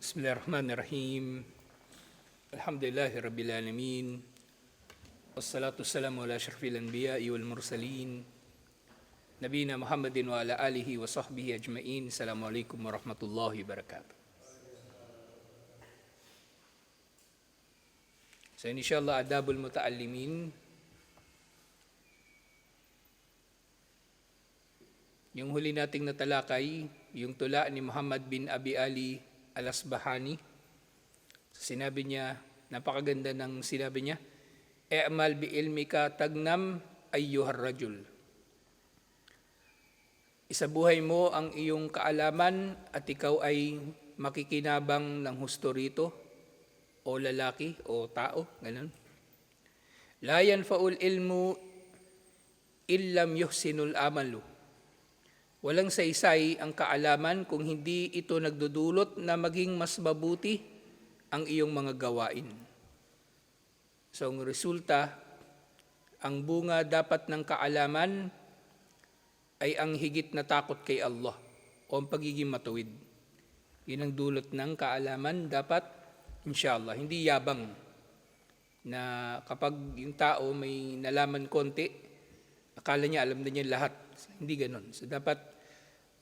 بسم الله الرحمن الرحيم الحمد لله رب العالمين والصلاة والسلام على أشرف الأنبياء والمرسلين نبينا محمد وعلى آله وصحبه أجمعين السلام عليكم ورحمة الله وبركاته So inshallah adabul mutaallimin. Yung huli nating natalakay, yung tula ni Muhammad bin Abi Ali al-Asbahani. Sinabi niya, napakaganda ng sinabi niya, E'mal bi ilmika tagnam ayyuhar rajul. Isabuhay mo ang iyong kaalaman at ikaw ay makikinabang ng husto rito o lalaki o tao, ganun. La yanfa'ul ilmu illam yuhsinul amalu. Walang saysay ang kaalaman kung hindi ito nagdudulot na maging mas mabuti ang iyong mga gawain. So ang resulta, ang bunga dapat ng kaalaman ay ang higit na takot kay Allah o ang pagiging matuwid. Yun ang dulot ng kaalaman dapat, inshallah, hindi yabang na kapag yung tao may nalaman konti, akala niya alam na niya lahat. Hindi ganon. So dapat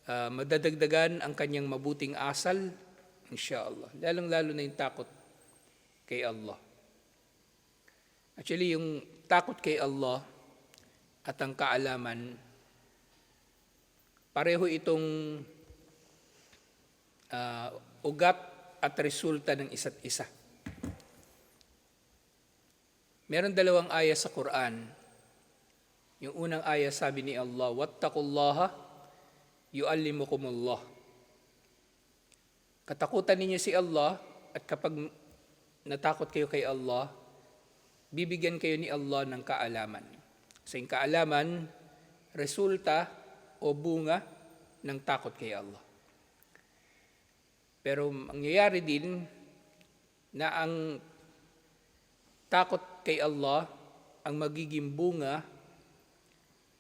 uh, madadagdagan ang kanyang mabuting asal, inshallah. Lalong-lalo na yung takot kay Allah. Actually, yung takot kay Allah at ang kaalaman, pareho itong uh, ugat at resulta ng isa't isa. Meron dalawang aya sa Quran yung unang aya sabi ni Allah, Wattakullaha yu'allimukumullah. Katakutan ninyo si Allah at kapag natakot kayo kay Allah, bibigyan kayo ni Allah ng kaalaman. Sa yung kaalaman, resulta o bunga ng takot kay Allah. Pero mangyayari din na ang takot kay Allah ang magiging bunga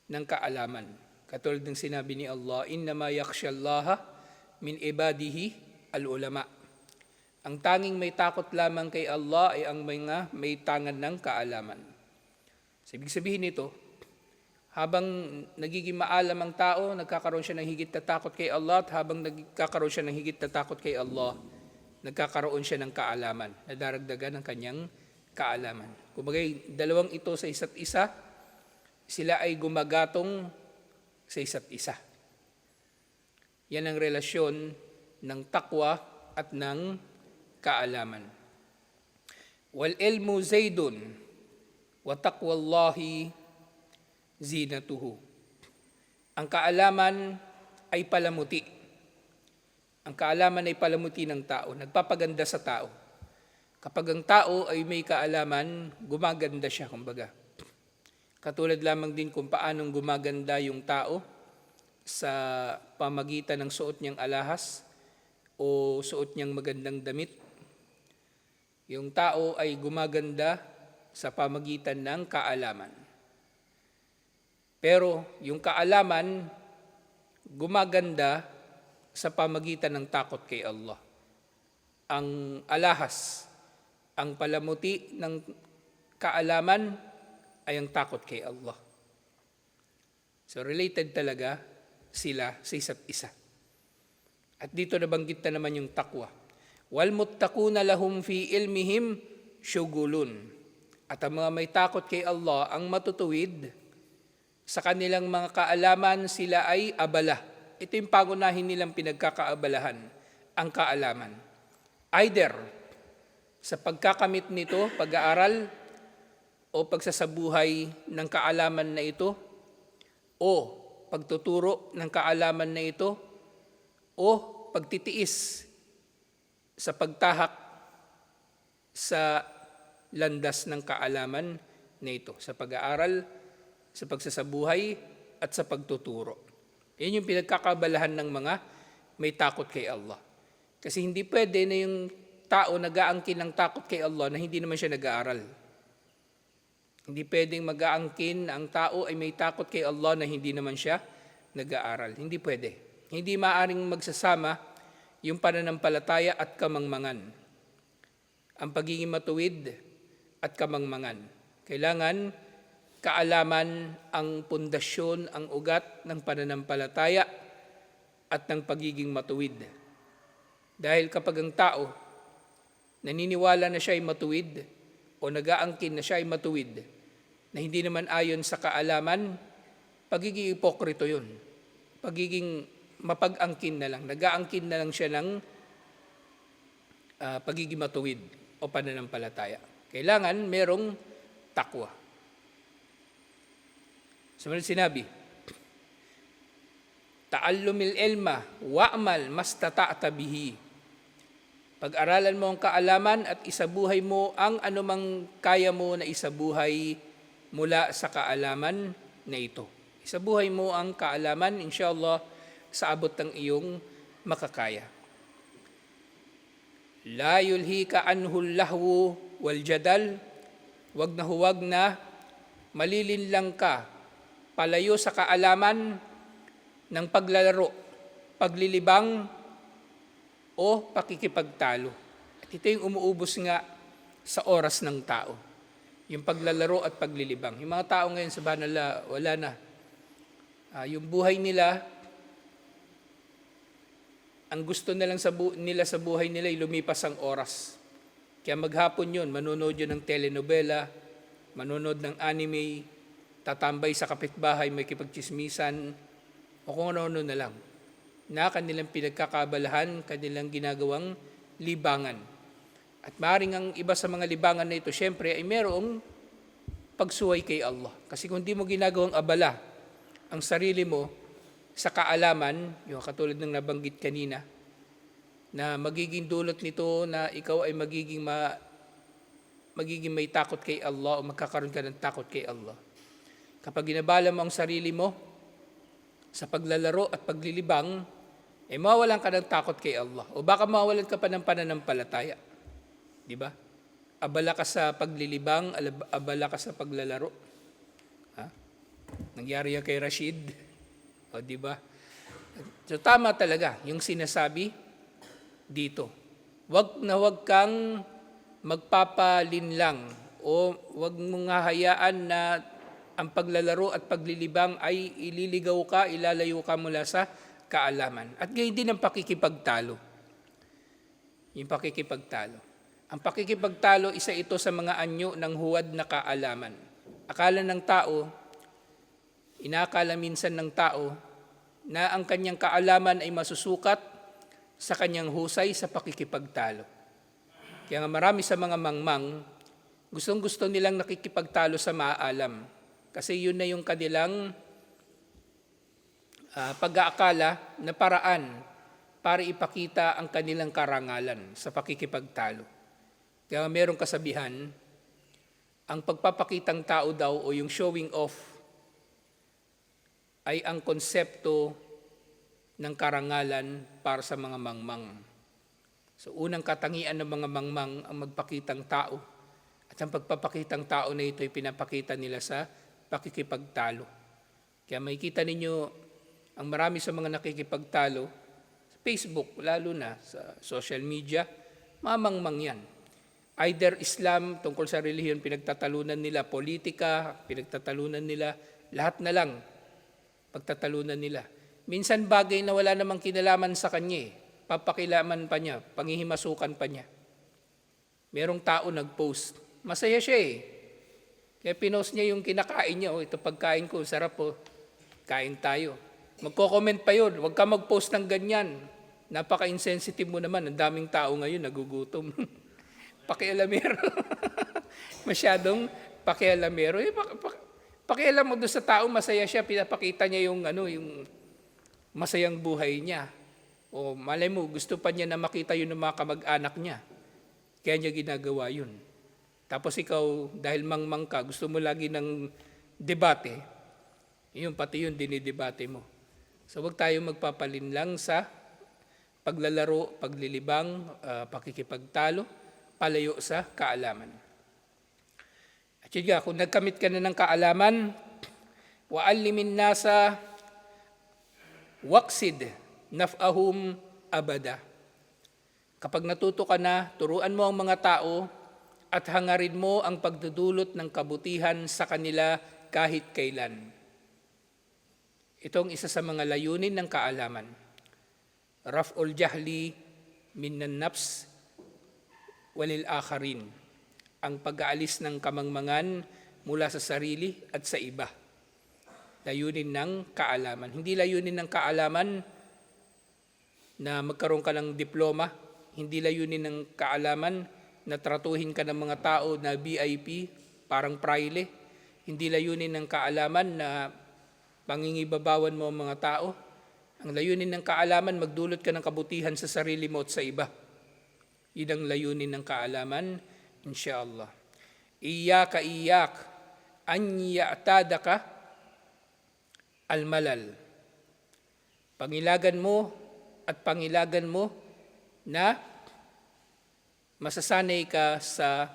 ng kaalaman. Katulad ng sinabi ni Allah, Innama yakshallaha min ibadihi al-ulama. Ang tanging may takot lamang kay Allah ay ang mga may tangan ng kaalaman. So, sabihin nito, habang nagiging maalam ang tao, nagkakaroon siya ng higit na takot kay Allah at habang nagkakaroon siya ng higit na takot kay Allah, nagkakaroon siya ng kaalaman, nadaragdagan ng kanyang kaalaman. Kumbaga, dalawang ito sa isa't isa, sila ay gumagatong sa isa't isa. Yan ang relasyon ng takwa at ng kaalaman. Wal ilmu zaidun wa taqwallahi zinatuhu. Ang kaalaman ay palamuti. Ang kaalaman ay palamuti ng tao, nagpapaganda sa tao. Kapag ang tao ay may kaalaman, gumaganda siya, kumbaga. Katulad lamang din kung paanong gumaganda yung tao sa pamagitan ng suot niyang alahas o suot niyang magandang damit. Yung tao ay gumaganda sa pamagitan ng kaalaman. Pero yung kaalaman gumaganda sa pamagitan ng takot kay Allah. Ang alahas, ang palamuti ng kaalaman ay ang takot kay Allah. So related talaga sila sa isa't isa. At dito nabanggit na naman yung takwa. Wal muttaquna lahum fi ilmihim syugulun. At ang mga may takot kay Allah ang matutuwid sa kanilang mga kaalaman sila ay abala. Ito yung pagunahin nilang pinagkakaabalahan, ang kaalaman. Either sa pagkakamit nito, pag-aaral, o pagsasabuhay ng kaalaman na ito o pagtuturo ng kaalaman na ito o pagtitiis sa pagtahak sa landas ng kaalaman na ito sa pag-aaral, sa pagsasabuhay at sa pagtuturo. Yan yung pinagkakabalahan ng mga may takot kay Allah. Kasi hindi pwede na yung tao nag-aangkin ng takot kay Allah na hindi naman siya nag-aaral. Hindi pwedeng mag-aangkin ang tao ay may takot kay Allah na hindi naman siya nag-aaral. Hindi pwede. Hindi maaring magsasama yung pananampalataya at kamangmangan. Ang pagiging matuwid at kamangmangan. Kailangan kaalaman ang pundasyon, ang ugat ng pananampalataya at ng pagiging matuwid. Dahil kapag ang tao naniniwala na siya ay matuwid o nag-aangkin na siya ay matuwid na hindi naman ayon sa kaalaman, pagiging ipokrito yun. Pagiging mapag-angkin na lang. Nag-aangkin na lang siya ng ah, pagiging matuwid o pananampalataya. Kailangan merong takwa. Sumunod sinabi, Ta'allumil ilma wa'mal mastata'ta bihi. Pag-aralan mo ang kaalaman at isabuhay mo ang anumang kaya mo na isabuhay mula sa kaalaman na ito. Isabuhay mo ang kaalaman, inshallah, sa abot ng iyong makakaya. La yulhika anhu lahwu wal jadal. Wag na huwag na malilinlang ka palayo sa kaalaman ng paglalaro, paglilibang o pakikipagtalo. At ito yung umuubos nga sa oras ng tao. Yung paglalaro at paglilibang. Yung mga tao ngayon sa banala, wala na. Ah, yung buhay nila, ang gusto na lang sa bu- nila sa buhay nila ay lumipas ang oras. Kaya maghapon yun, manonood yun ng telenovela, manonood ng anime, tatambay sa kapitbahay, may kipagchismisan, o kung ano-ano na lang. Na kanilang pinagkakabalahan, kanilang ginagawang libangan. At maaaring ang iba sa mga libangan na ito, syempre, ay merong pagsuway kay Allah. Kasi kung di mo ginagawang abala ang sarili mo sa kaalaman, yung katulad ng nabanggit kanina, na magiging dulot nito na ikaw ay magiging ma, magiging may takot kay Allah o magkakaroon ka ng takot kay Allah. Kapag ginabala mo ang sarili mo sa paglalaro at paglilibang, eh mawawalan ka ng takot kay Allah. O baka mawawalan ka pa ng pananampalataya. Di ba? Abala ka sa paglilibang, abala ka sa paglalaro. Ha? Nangyari yan kay Rashid. O di ba? So tama talaga yung sinasabi dito. Wag na wag kang magpapalinlang o wag mong hahayaan na ang paglalaro at paglilibang ay ililigaw ka, ilalayo ka mula sa kaalaman. At gayon din ang pakikipagtalo. Yung pakikipagtalo. Ang pakikipagtalo, isa ito sa mga anyo ng huwad na kaalaman. Akala ng tao, inakala minsan ng tao, na ang kanyang kaalaman ay masusukat sa kanyang husay sa pakikipagtalo. Kaya nga marami sa mga mangmang, gustong gusto nilang nakikipagtalo sa maalam. Kasi yun na yung kanilang ah, pag-aakala na paraan para ipakita ang kanilang karangalan sa pakikipagtalo. Kaya merong kasabihan, ang pagpapakitang tao daw o yung showing off ay ang konsepto ng karangalan para sa mga mangmang. So unang katangian ng mga mangmang ang magpakitang tao. At ang pagpapakitang tao na ito ay pinapakita nila sa pakikipagtalo. Kaya makikita ninyo ang marami sa mga nakikipagtalo sa Facebook, lalo na sa social media, mamangmang yan. Either Islam tungkol sa relihiyon, pinagtatalunan nila, politika, pinagtatalunan nila, lahat na lang pagtatalunan nila. Minsan bagay na wala namang kinalaman sa kanya eh. Papakilaman pa niya, pangihimasukan pa niya. Merong tao nag-post. Masaya siya eh. Kaya pinost niya yung kinakain niya. Oh, ito pagkain ko, sarap po. Kain tayo. Magko-comment pa yun. Huwag ka mag-post ng ganyan. Napaka-insensitive mo naman. Ang daming tao ngayon nagugutom. pakialamero. Masyadong pakialamero. Eh, pak- pak- pakialam mo doon sa tao, masaya siya, pinapakita niya yung, ano, yung masayang buhay niya. O malay mo, gusto pa niya na makita yun ng mga kamag-anak niya. Kaya niya ginagawa yun. Tapos ikaw, dahil mangmang ka, gusto mo lagi ng debate, yun, pati yun dinidebate mo. So huwag tayo magpapalinlang sa paglalaro, paglilibang, ah, pakikipagtalo, palayo sa kaalaman. At yun nga, kung nagkamit ka na ng kaalaman, wa'allimin nasa waksid naf'ahum abada. Kapag natuto ka na, turuan mo ang mga tao at hangarin mo ang pagdudulot ng kabutihan sa kanila kahit kailan. Ito ang isa sa mga layunin ng kaalaman. Raf'ul jahli minan nafs walil akharin. Ang pag-aalis ng kamangmangan mula sa sarili at sa iba. Layunin ng kaalaman. Hindi layunin ng kaalaman na magkaroon ka ng diploma. Hindi layunin ng kaalaman na tratuhin ka ng mga tao na VIP, parang praile. Hindi layunin ng kaalaman na pangingibabawan mo ang mga tao. Ang layunin ng kaalaman, magdulot ka ng kabutihan sa sarili mo at sa iba. Yun ang layunin ng kaalaman, insyaAllah. Iyaka iyak, an ya'tadaka al-malal. Pangilagan mo at pangilagan mo na masasanay ka sa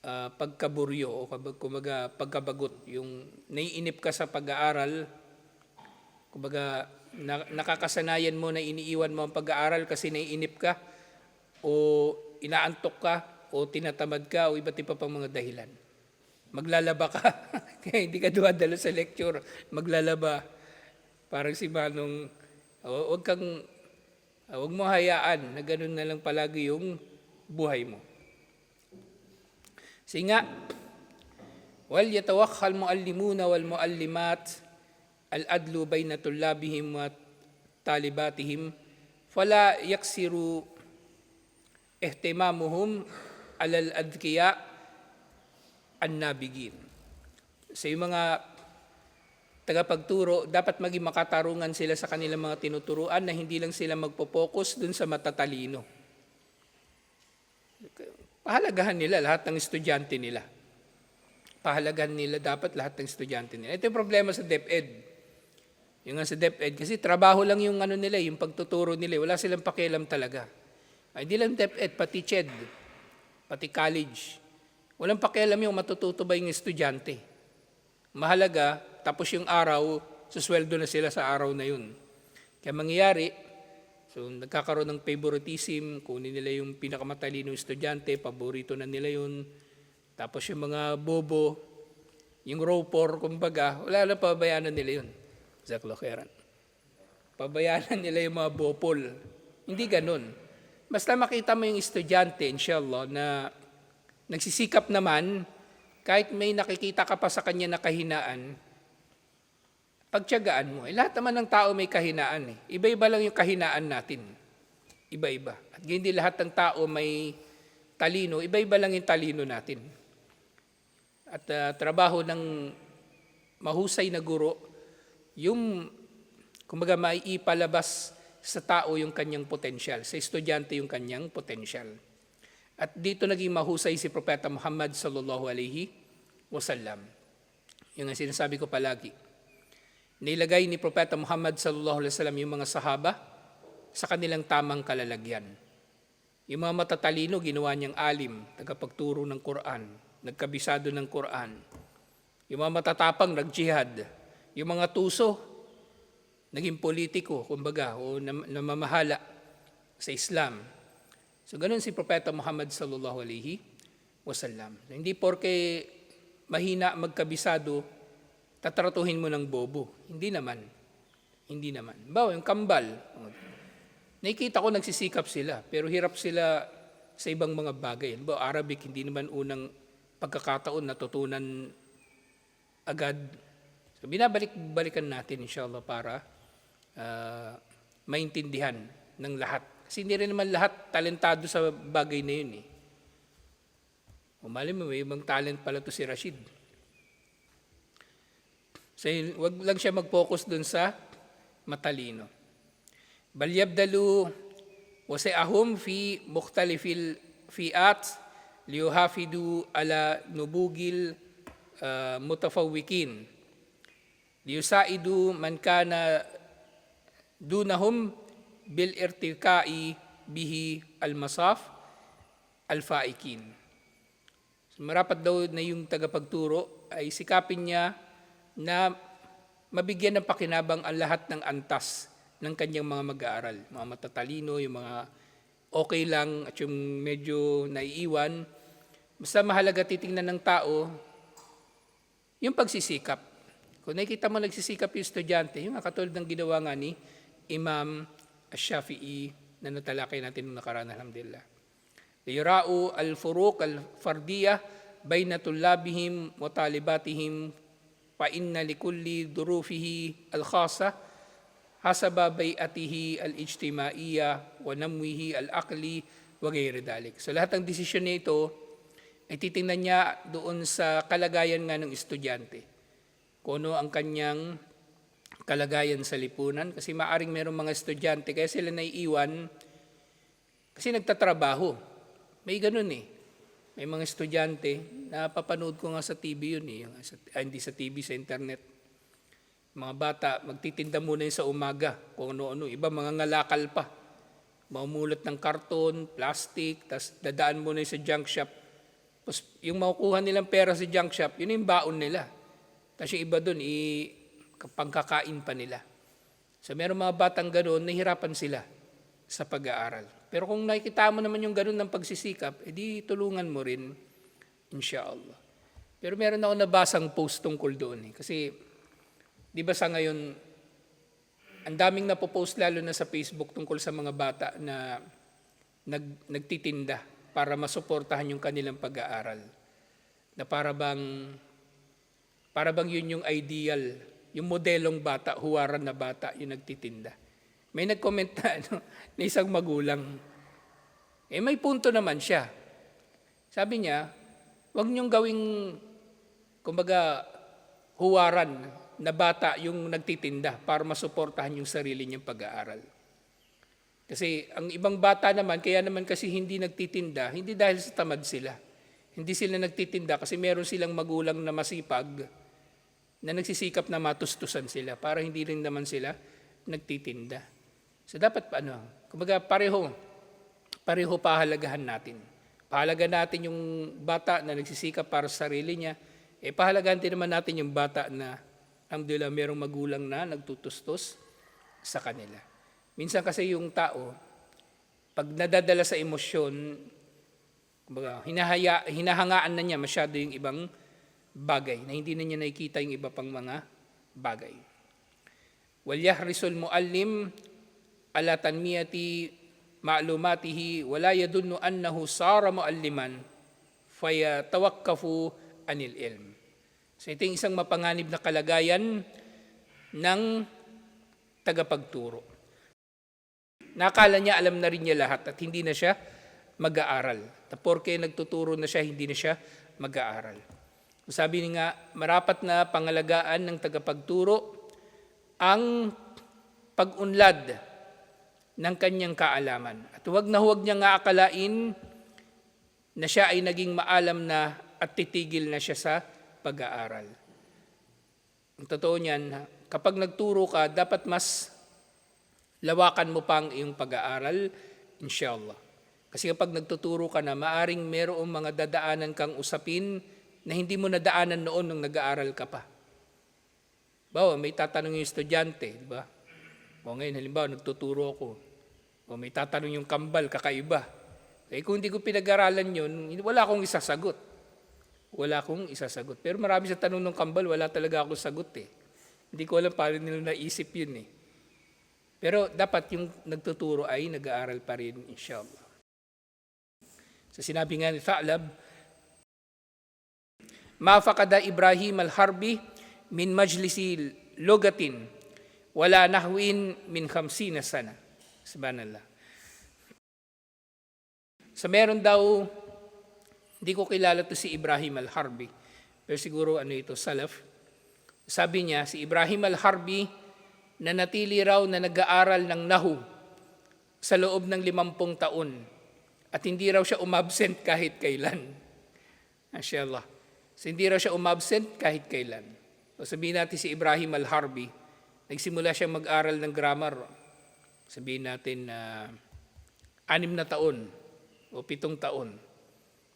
ah, pagkaburyo o kumbaga pagkabagot. Yung naiinip ka sa pag-aaral, kumbaga na, nakakasanayan mo na iniiwan mo ang pag-aaral kasi naiinip ka o inaantok ka o tinatamad ka o iba't iba pang mga dahilan. Maglalaba ka. Kaya hindi ka dumadalo sa lecture. Maglalaba. Parang si Manong, oh, kang, ah, wag mo hayaan na ganun na lang palagi yung buhay mo. Kasi nga, wal yatawakhal muallimuna wal muallimat al-adlu bayna tullabihim wa talibatihim fala yaksiru ihtimamuhum alal adkiya an-nabigin. Sa yung mga tagapagturo, dapat maging makatarungan sila sa kanilang mga tinuturuan na hindi lang sila magpo-focus dun sa matatalino. Pahalagahan nila lahat ng estudyante nila. Pahalagahan nila dapat lahat ng estudyante nila. Ito yung problema sa DepEd. Yung nga sa DepEd, kasi trabaho lang yung ano nila, yung pagtuturo nila. Wala silang pakialam talaga. Ay, di lang DepEd, pati CHED, pati college. Walang pakialam yung matututo ba yung estudyante. Mahalaga, tapos yung araw, susweldo na sila sa araw na yun. Kaya mangyayari, so nagkakaroon ng favoritism, kunin nila yung pinakamatalino estudyante, paborito na nila yun. Tapos yung mga bobo, yung ropor, kumbaga, wala na pabayanan nila yun. Zach Lokeran. Pabayanan nila yung mga bopol. Hindi ganun. Basta makita mo yung estudyante, inshallah, na nagsisikap naman, kahit may nakikita ka pa sa kanya na kahinaan, pagtyagaan mo. Eh, lahat naman ng tao may kahinaan. Eh. Iba-iba lang yung kahinaan natin. Iba-iba. At hindi lahat ng tao may talino. Iba-iba lang yung talino natin. At ah, trabaho ng mahusay na guro, yung, kumbaga, maiipalabas sa tao yung kanyang potensyal, sa estudyante yung kanyang potensyal. At dito naging mahusay si Propeta Muhammad sallallahu alaihi wasallam. Yung ang sinasabi ko palagi. Nilagay ni Propeta Muhammad sallallahu alaihi wasallam yung mga sahaba sa kanilang tamang kalalagyan. Yung mga matatalino, ginawa niyang alim, tagapagturo ng Quran, nagkabisado ng Quran. Yung mga matatapang, nagjihad. Yung mga tuso, naging politiko, kumbaga, o nam- namamahala sa Islam. So ganun si Propeta Muhammad sallallahu alaihi wasallam. Hindi porke mahina magkabisado, tatratuhin mo ng bobo. Hindi naman. Hindi naman. Bawa, yung kambal. Nakikita ko nagsisikap sila, pero hirap sila sa ibang mga bagay. Bawa, Arabic, hindi naman unang pagkakataon natutunan agad. So, binabalik-balikan natin, inshallah, para ah, maintindihan ng lahat. Kasi hindi rin naman lahat talentado sa bagay na yun eh. Umali mo, may ibang talent pala to si Rashid. So, wag lang siya mag-focus dun sa matalino. Bal yabdalu wasi'ahum fi mukhtalifil fi'at liyuhafidu ala nubugil uh, mutafawwikin liyusaidu man kana dunahum bil irtikai bihi al masaf al faikin. So, marapat daw na yung tagapagturo ay sikapin niya na mabigyan ng pakinabang ang lahat ng antas ng kanyang mga mag-aaral, mga matatalino, yung mga okay lang at yung medyo naiiwan. Basta mahalaga titingnan ng tao yung pagsisikap. Kung nakikita mo nagsisikap yung estudyante, yung katulad ng ginawa nga ni Imam Ash-Shafi'i na natalakay natin nung nakaraan, alhamdulillah. Liyura'u al-furuq al-fardiyah bayna tullabihim wa talibatihim fa inna likulli durufihi al-khasa hasaba bayatihi al-ijtimaiya wa namwihi al-aqli wa ghayri dalik. So lahat ng desisyon nito ay titingnan niya doon sa kalagayan nga ng estudyante. Kung ano ang kanyang kalagayan sa lipunan. Kasi maaring merong mga estudyante, kaya sila naiiwan kasi nagtatrabaho. May ganun eh. May mga estudyante, napapanood ko nga sa TV yun eh. Sa, ah, hindi sa TV, sa internet. Mga bata, magtitinda muna yun sa umaga. Kung ano-ano. Iba mga ngalakal pa. Mamulot ng karton, plastic, tas dadaan muna yun sa junk shop. Tapos yung makukuha nilang pera sa junk shop, yun yung baon nila. Tapos yung iba doon, i, pangkakain pa nila. So meron mga batang ganoon, nahirapan sila sa pag-aaral. Pero kung nakikita mo naman yung ganoon ng pagsisikap, edi tulungan mo rin, inshallah. Pero meron ako nabasang post tungkol doon. Eh. Kasi, di ba sa ngayon, ang daming napopost lalo na sa Facebook tungkol sa mga bata na nag, nagtitinda para masuportahan yung kanilang pag-aaral. Na para bang, para bang yun yung ideal, yung modelong bata, huwaran na bata, yung nagtitinda. May nag-comment na, ano, na isang magulang. Eh may punto naman siya. Sabi niya, wag niyong gawing, kumbaga, huwaran na bata yung nagtitinda para masuportahan yung sarili niyang pag-aaral. Kasi ang ibang bata naman, kaya naman kasi hindi nagtitinda, hindi dahil sa tamad sila. Hindi sila nagtitinda kasi meron silang magulang na masipag na nagsisikap na matustusan sila para hindi rin naman sila nagtitinda. So dapat ano, kumbaga pareho, pareho pahalagahan natin. Pahalaga natin yung bata na nagsisikap para sa sarili niya, eh pahalagahan din naman natin yung bata na alhamdulillah merong magulang na nagtutustos sa kanila. Minsan kasi yung tao, pag nadadala sa emosyon, kumbaga, hinahaya, hinahangaan na niya masyado yung ibang bagay na hindi na niya nakikita yung iba pang mga bagay. Walyahrisul muallim ala tanmiyati ma'lumatihi wala yadunnu annahu sara mualliman faya tawakkafu anil ilm. So ito yung isang mapanganib na kalagayan ng tagapagturo. Nakala niya alam na rin niya lahat at hindi na siya mag-aaral. Porke nagtuturo na siya, hindi na siya mag-aaral. Sabi nga, marapat na pangalagaan ng tagapagturo ang pag-unlad ng kanyang kaalaman. At huwag na huwag niya nga akalain na siya ay naging maalam na at titigil na siya sa pag-aaral. Ang totoo niyan, kapag nagturo ka, dapat mas lawakan mo pang iyong pag-aaral, inshallah. Kasi kapag nagtuturo ka na, maaring merong mga dadaanan kang usapin na hindi mo nadaanan noon nung nag-aaral ka pa. Bawa, may tatanong yung estudyante, di ba? O ngayon, halimbawa, nagtuturo ako. O may tatanong yung kambal, kakaiba. Eh kung hindi ko pinag-aralan yun, wala akong isasagot. Wala akong isasagot. Pero marami sa tanong ng kambal, wala talaga akong sagot eh. Hindi ko alam paano nila naisip yun eh. Pero dapat yung nagtuturo ay nag-aaral pa rin, inshallah. Sa sinabi nga ni Tha'lab, Mafakada Ibrahim al-Harbi min majlisi lugatin wala nahwin min khamsina sana. Subhanallah. So meron daw, hindi ko kilala to si Ibrahim al-Harbi, pero siguro ano ito, Salaf. Sabi niya, si Ibrahim al-Harbi na natili raw na nag-aaral ng Nahu sa loob ng limampung taon at hindi raw siya umabsent kahit kailan. Mashallah. So hindi raw siya umabsent kahit kailan. So sabihin natin si Ibrahim al-Harbi, nagsimula siya mag-aral ng grammar. Sabihin natin na uh, anim na taon o pitong taon.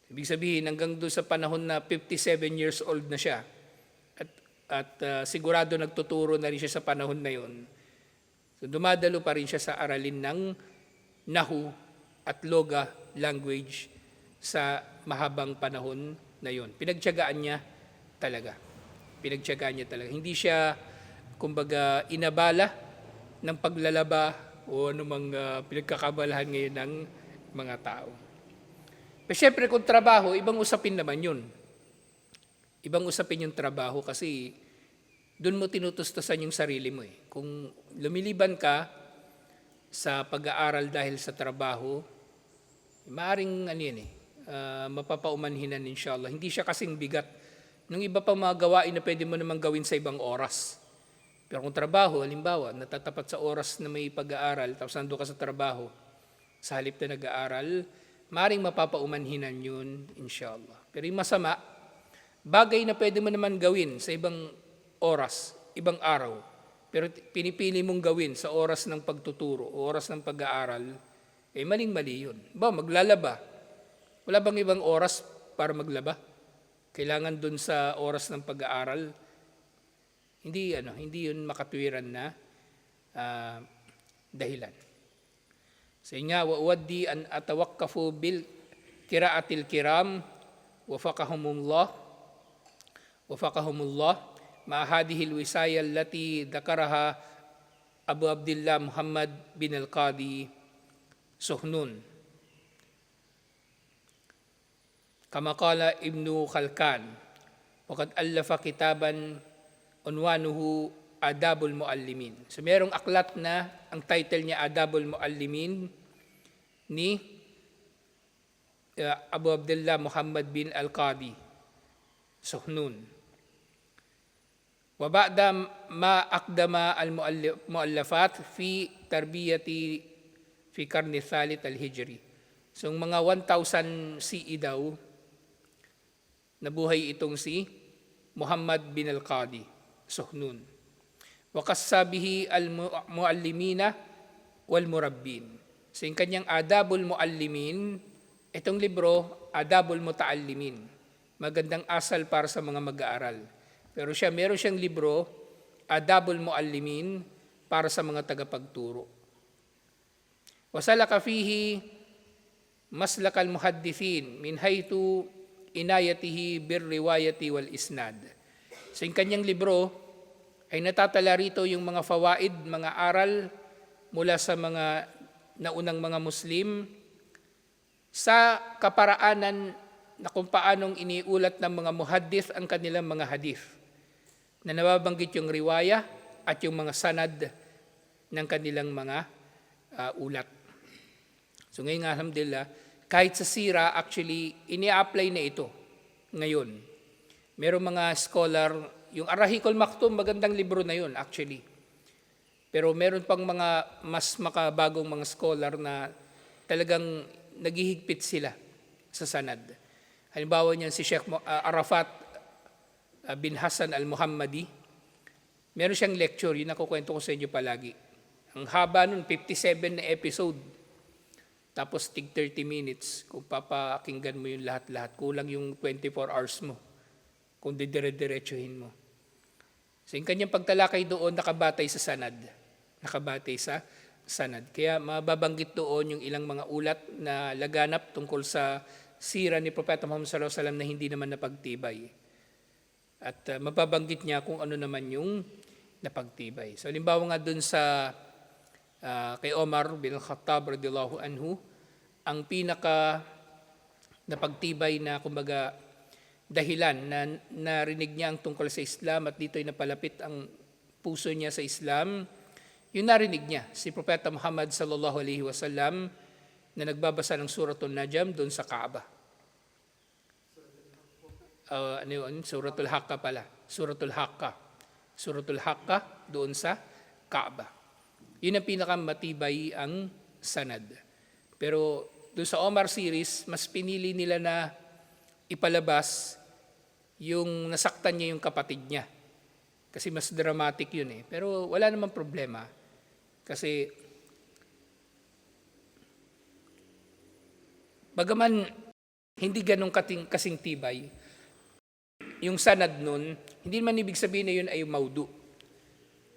Ibig sabihin hanggang doon sa panahon na 57 years old na siya. At, at uh, sigurado nagtuturo na rin siya sa panahon na yon. So dumadalo pa rin siya sa aralin ng Nahu at Loga language sa mahabang panahon na yon. Pinagtiyagaan niya talaga. Pinagtiyagaan niya talaga. Hindi siya, kumbaga, inabala ng paglalaba o anumang uh, pinagkakabalahan ngayon ng mga tao. Pero syempre kung trabaho, ibang usapin naman yun. Ibang usapin yung trabaho kasi doon mo tinutustusan yung sarili mo eh. Kung lumiliban ka sa pag-aaral dahil sa trabaho, maaring ano yan eh, ah, mapapaumanhinan inshallah. Hindi siya kasing bigat. Nung iba pa mga gawain na pwede mo namang gawin sa ibang oras. Pero kung trabaho, halimbawa, natatapat sa oras na may pag-aaral, tapos nandun ka sa trabaho, sa halip na nag-aaral, maring mapapaumanhinan yun, inshallah. Pero yung masama, bagay na pwede mo naman gawin sa ibang oras, ibang araw, pero pinipili mong gawin sa oras ng pagtuturo oras ng pag-aaral, eh maling-mali yun. Ba, maglalaba. Wala bang ibang oras para maglaba? Kailangan dun sa oras ng pag-aaral, hindi ano, hindi yun makatwiran na ah, dahilan. Sa nga, wa'waddi an atawakkafu bil kiraatil kiram, wafakahumullah, wafakahumullah, ma hadhihi alwisaya allati dakaraha Abu Abdullah Muhammad bin Al-Qadi Suhnun. Kama qala Ibnu Khalkan, وقد ألف كتابا عنوانه آداب المعلمين. So merong aklat na ang title niya Adabul Muallimin ni uh, Abu Abdullah Muhammad bin Al-Qadi Suhnun. وبعد ما أقدم المؤلفات في تربية في قرن الثالث الهجري. So yung mga 1000 CE daw, nabuhay itong si Muhammad bin Al-Qadi, Suhnun. Wakasabihi al-muallimina wal-murabbin. So yung kanyang Adabul Muallimin, itong libro, Adabul Mutaallimin. Magandang asal para sa mga mag-aaral. Pero siya, meron siyang libro, Adabul Muallimin, para sa mga tagapagturo. Wasalaka fihi maslakal muhaddithin min haytu inayatihi bir riwayati wal isnad. So yung kanyang libro ay natatala rito yung mga fawaid, mga aral mula sa mga naunang mga Muslim sa kaparaanan na kung paanong iniulat ng mga muhaddith ang kanilang mga hadith na nababanggit yung riwaya at yung mga sanad ng kanilang mga ah, ulat. So ngayon nga, alhamdulillah, kahit sa sira, actually, ini-apply na ito ngayon. Merong mga scholar, yung Arahikul Maktum, magandang libro na yun, actually. Pero meron pang mga mas makabagong mga scholar na talagang naghihigpit sila sa sanad. Halimbawa niyan si Sheikh ah, Arafat ah, bin Hassan al-Muhammadi. Meron siyang lecture, yun nakukwento ko sa inyo palagi. Ang haba nun, 57 na episode. Tapos tig 30 minutes, kung papakinggan mo yung lahat-lahat, kulang yung 24 hours mo. Kung didire-diretsuhin mo. So yung kanyang pagtalakay doon, nakabatay sa sanad. Nakabatay sa sanad. Kaya mababanggit doon yung ilang mga ulat na laganap tungkol sa sira ni Propeta Muhammad sallallahu alaihi wasallam na hindi naman napagtibay. At uh, mababanggit niya kung ano naman yung napagtibay. So halimbawa nga dun sa ah, kay Omar bin Khattab radiyallahu anhu, ang pinaka napagtibay na kumbaga dahilan na narinig niya ang tungkol sa Islam at dito'y napalapit ang puso niya sa Islam, yung narinig niya, si Propeta Muhammad sallallahu alaihi wasallam na nagbabasa ng suratul Najm doon sa Kaaba. Uh, ano yun? Suratul Haqqa pala. Suratul Haqqa. Suratul Haqqa doon sa Kaaba. Yun ang pinakamatibay ang sanad. Pero doon sa Omar series, mas pinili nila na ipalabas yung nasaktan niya yung kapatid niya. Kasi mas dramatic yun eh. Pero wala namang problema. Kasi bagaman hindi ganun kating, kasing tibay, yung sanad nun, hindi man ibig sabihin na yun ay maudu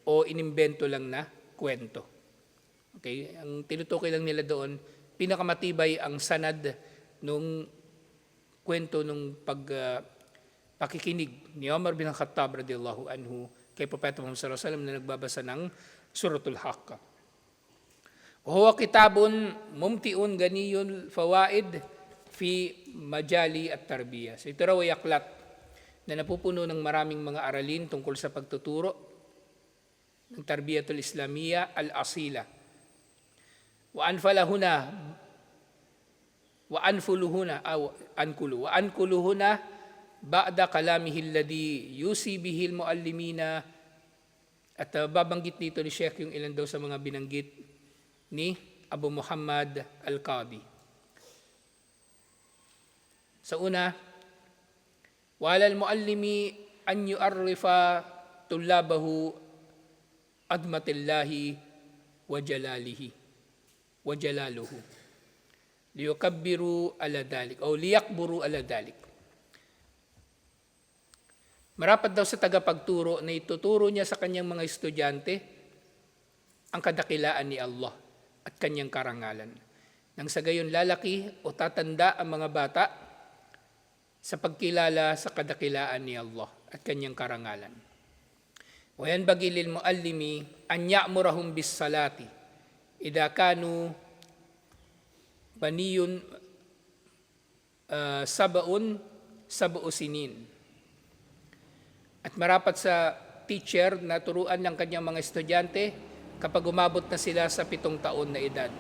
o inimbento lang na kwento. Okay, ang tinutukoy lang nila doon, pinakamatibay ang sanad nung kwento nung pag uh, pakikinig ni Umar bin Khattab radiyallahu anhu kay Propeta Muhammad sallallahu alaihi wasallam na nagbabasa ng Suratul Haqqa. Huwa kitabun mumtiun ganiyun fawaid fi majali at tarbiya. So ito raw ay aklat na napupuno ng maraming mga aralin tungkol sa pagtuturo ng tarbiyatul Islamiyya al-asila. Wa anfalahuna wa anfuluhuna aw ankulu wa ankuluhuna ba'da kalamihi alladhi yusi bihi al-muallimina at uh, babanggit dito ni Sheikh yung ilan daw sa mga binanggit ni Abu Muhammad Al-Qadi. Sa una, wala al-muallimi an yu'arrifa tullabahu admatillahi wa jalalihi wa jalaluhu liyukabbiru ala dalik o liyakburu ala dalik. Marapat daw sa tagapagturo na ituturo niya sa kanyang mga estudyante ang kadakilaan ni Allah at kanyang karangalan. Nang sa gayon lalaki o tatanda ang mga bata sa pagkilala sa kadakilaan ni Allah at kanyang karangalan. An ya'murahum bis salati idha kanu baniyun uh, sabaun sab'u sinin. At marapat sa teacher na turuan ng kanyang mga estudyante kapag umabot na sila sa pitong taon na edad.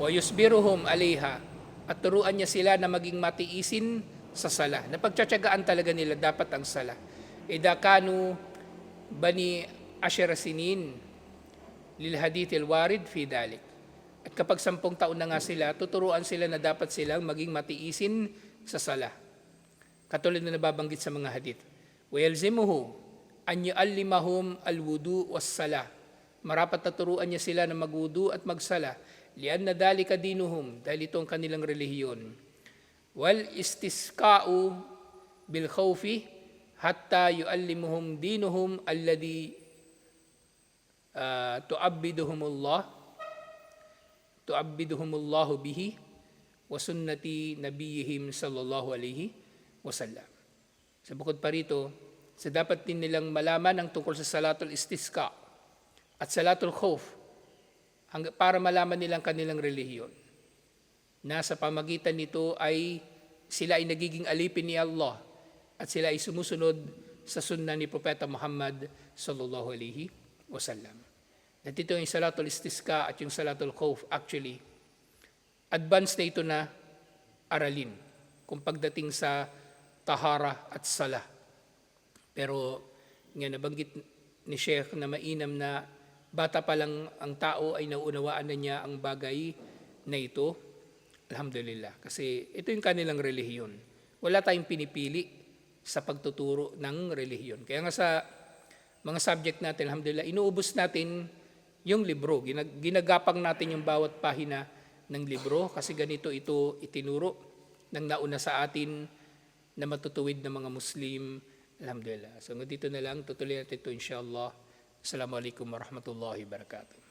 Wa yusbiruhum aliha at turuan niya sila na maging matiisin sa sala. Napagtsatsagaan talaga nila dapat ang sala. Ida kanu Bani Asherasinin lil hadith warid fi dalik. At kapag sampung taon na nga sila, tuturuan sila na dapat silang maging matiisin sa sala. Katulad na nababanggit sa mga hadith. Wayalzimuhu an yuallimahum alwudu was sala. Marapat na turuan niya sila na magwudu at magsala. Lian na dalika dinuhum dahil ito ang kanilang relihiyon. Wal istiska'u bil khawfi hatta yuallimuhum dinuhum alladhi uh, tuabbiduhumullah tuabbiduhumullahu bihi wa sunnati nabiyihim sallallahu alaihi wasallam. Sa bukod pa rito, sa dapat din nilang malaman ang tungkol sa salatul istisqa at salatul khawf para malaman nilang kanilang relihiyon. Nasa pamagitan nito ay sila ay nagiging alipin ni Allah at sila ay sumusunod sa sunna ni Propeta Muhammad sallallahu alaihi wasallam. At ito yung salatul istisqa at yung salatul khawf actually advanced na ito na aralin kung pagdating sa tahara at sala. Pero nga nabanggit ni Sheikh na mainam na bata pa lang ang tao ay nauunawaan na niya ang bagay na ito. Alhamdulillah. Kasi ito yung kanilang relihiyon. Wala tayong pinipili sa pagtuturo ng relihiyon. Kaya nga sa mga subject natin, alhamdulillah, inuubos natin yung libro. Ginag- ginagapang natin yung bawat pahina ng libro kasi ganito ito itinuro ng nauna sa atin na matutuwid ng mga Muslim. Alhamdulillah. So, dito na lang. Tutuloy natin ito inshallah. Assalamualaikum warahmatullahi wabarakatuh.